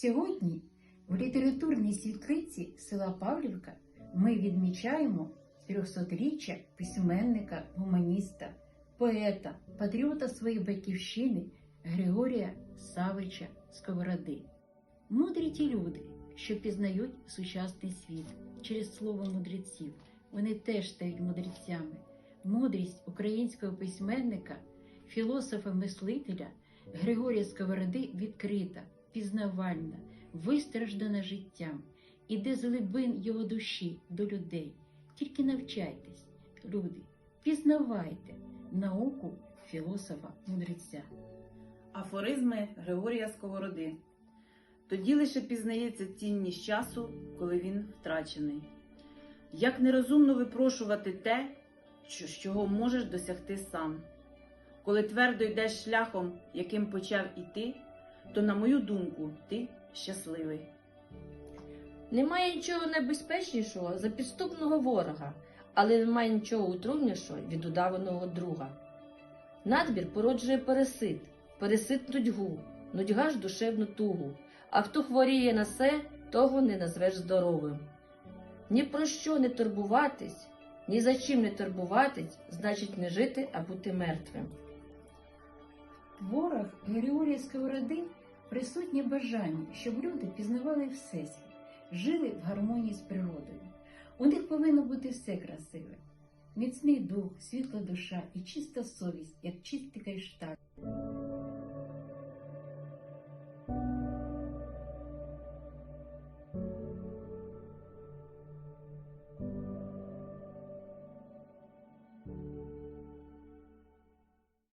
Сьогодні в літературній світлиці села Павлівка ми відмічаємо 300-річчя письменника, гуманіста, поета, патріота своєї батьківщини Григорія Савича Сковороди. Мудрі ті люди, що пізнають сучасний світ через слово мудреців. Вони теж стають мудрецями. Мудрість українського письменника, філософа-мислителя Григорія Сковороди відкрита, пізнавальна, вистраждана життям, іде з глибин його душі до людей. Тільки навчайтесь, люди, пізнавайте науку філософа-мудреця. Афоризми Григорія Сковороди. Тоді лише пізнається цінність часу, коли він втрачений. Як нерозумно випрошувати те, що- чого можеш досягти сам. Коли твердо йдеш шляхом, яким почав іти, то, на мою думку, ти щасливий. Немає нічого небезпечнішого за підступного ворога, але немає нічого отруйнішого від удаваного друга. Надбір породжує пересит, пересит нудьгу, нудьга ж душевну тугу. А хто хворіє на се, того не назвеш здоровим. Ні про що не турбуватись, ні за чим не турбуватись, значить не жити, а бути мертвим. Творах Григорія Сковороди присутнє бажання, щоб люди пізнавали Всесвіт, жили в гармонії з природою. У них повинно бути все красиве: міцний дух, світла душа і чиста совість, як чистий кришталь.